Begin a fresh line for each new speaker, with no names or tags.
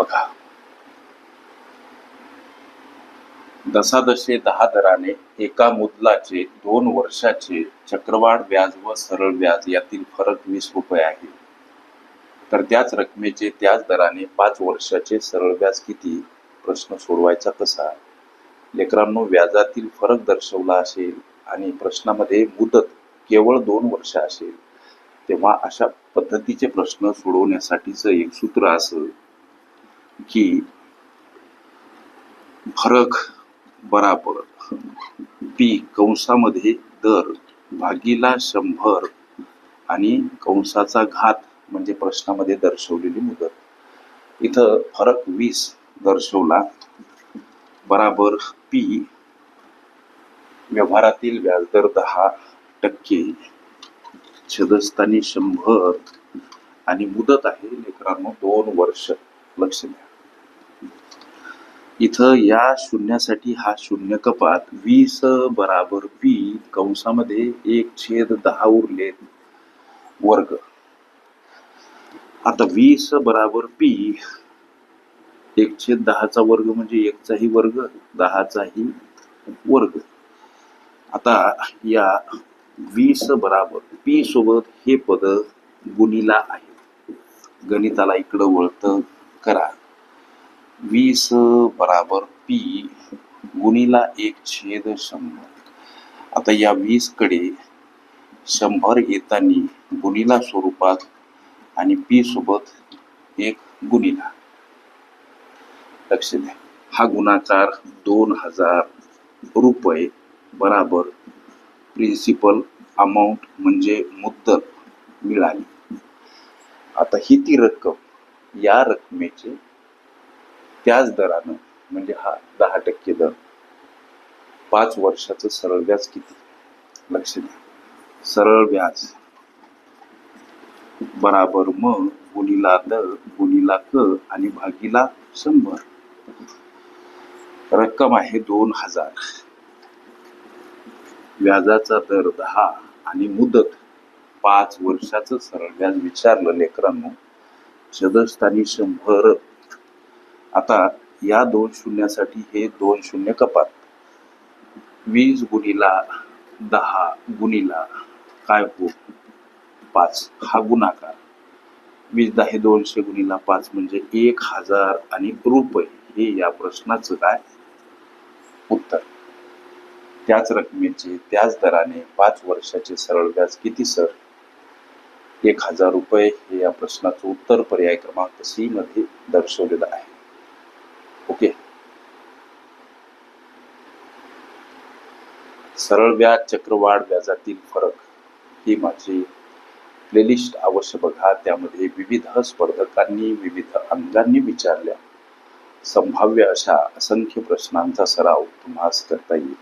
बघा. दशादशे दहा दराने एका मुदलाचे दोन वर्षाचे चक्रवाढ व्याज व सरळ व्याज यातील फरक वीस रुपये आहे. तर त्याच रकमेचे त्याच दराने पाच वर्षाचे सरळ व्याज किती? प्रश्न सोडवायचा कसा? लेकरांनो व्याजातील फरक दर्शवला असेल आणि प्रश्नामध्ये मुदत केवळ दोन वर्ष असेल तेव्हा अशा पद्धतीचे प्रश्न सोडवण्यासाठीचं एक सूत्र असं की फरक बराबर पी कंसामध्ये दर भागीला शंभर आणि कंसाचा घात म्हणजे प्रश्नामध्ये दर्शवलेली मुदत. इथं फरक वीस दर्शवला. बराबर पी व्यवहारातील व्याजदर दहा टक्के छदस्थानी शंभर आणि मुदत आहे लेकरांनो दोन वर्ष. लक्ष द्या. इथं या शून्यासाठी हा शून्य कपात वीस बराबर पी कंसामध्ये एक छेद दहा उरले वर्ग. आता वीस बराबर पी एक छेद दहाचा वर्ग म्हणजे एकचाही वर्ग दहाचाही वर्ग. आता या वीस बराबर पी सोबत हे पद गुणीला आहे. गणिताला इकडं वळत करा. वीस बराबर पी गुणीला एक छेद शंभर. आता या वीसकडे शंभर येताना गुणीला स्वरूपात आणि पी सोबत एक गुणीला. लक्ष द्या. हा गुणाकार दोन हजार रुपये बराबर प्रिन्सिपल अमाऊंट म्हणजे मुद्दल मिळाली. आता ही ती रक्कम या रकमेचे त्याच दरानं म्हणजे हा दहा टक्के दर पाच वर्षाचं सरळ व्याज किती? लक्ष द्या. सरळ व्याज. बराबर म गुणीला द गुणीला क आणि भागीला शंभर. रक्कम आहे दोन हजार. व्याजाचा दर दहा आणि मुदत. पाच वर्षाचं सरळ व्याज विचारलं लेकरांनो. सदस्थानी शंभर आता या दोन शून्यासाठी हे दोन शून्य कपात. वीस गुणीला दहा गुणीला काय हो पाच. हा गुणाकार. वीस दहा हे दोनशे गुणीला पाच म्हणजे एक हजार आणि रुपये. हे या प्रश्नाचं काय? उत्तर. त्याच रकमेचे त्याच दराने पाच वर्षाचे सरळ व्याज किती सर? एक हजार रुपये हे या प्रश्नाचं उत्तर पर्याय क्रमांक सी मध्ये दर्शवलेलं आहे. ओके. सरळ व्याज चक्रवाढ व्याजातील फरक ही माझी प्लेलिस्ट अवश्य बघा. त्यामध्ये विविध स्पर्धकांनी विविध अंगांनी विचारल्या. संभाव्य अशा असंख्य प्रश्नांचा सराव तुम्हास करता येईल.